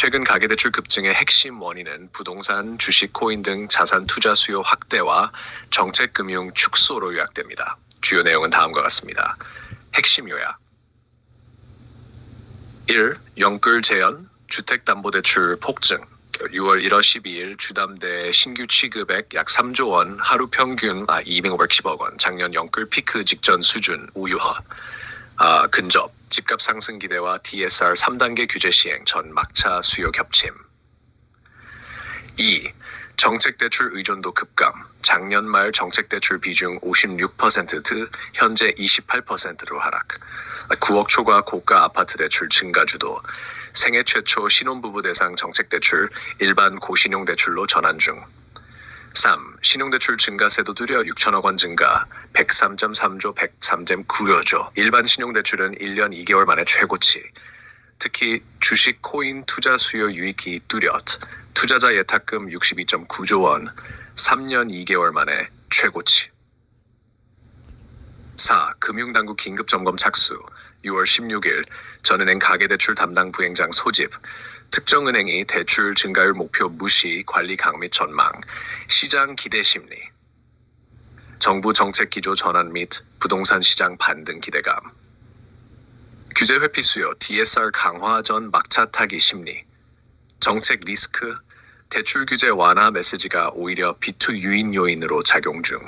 최근 가계대출 급증의 핵심 원인은 부동산, 주식, 코인 등 자산 투자 수요 확대와 정책 금융 축소로 요약됩니다. 주요 내용은 다음과 같습니다. 핵심 요약 1. 영끌 재현, 주택담보대출 폭증 6월 1월 12일 주담대 신규 취급액 약 3조 원, 하루 평균 아, 250억 원, 작년 영끌 피크 직전 수준 우유화 아, 근접, 집값 상승 기대와 DSR 3단계 규제 시행 전 막차 수요 겹침. 2. 정책 대출 의존도 급감. 작년 말 정책 대출 비중 56% 현재 28%로 하락. 9억 초과 고가 아파트 대출 증가 주도. 생애 최초 신혼부부 대상 정책 대출 일반 고신용 대출로 전환 중. 3. 신용대출 증가세도 두려 6천억 원 증가, 103.3조 103.9여조. 일반 신용대출은 1년 2개월 만에 최고치. 특히 주식 코인 투자 수요 유익이 뚜렷. 투자자 예탁금 62.9조 원, 3년 2개월 만에 최고치. 4. 금융당국 긴급점검 착수. 6월 16일 전은행 가계대출 담당 부행장 소집. 특정은행이 대출 증가율 목표 무시 관리 강및 전망. 시장 기대 심리. 정부 정책 기조 전환 및 부동산 시장 반등 기대감. 규제 회피 수요 DSR 강화 전 막차 타기 심리. 정책 리스크 대출 규제 완화 메시지가 오히려 비투 유인 요인으로 작용 중.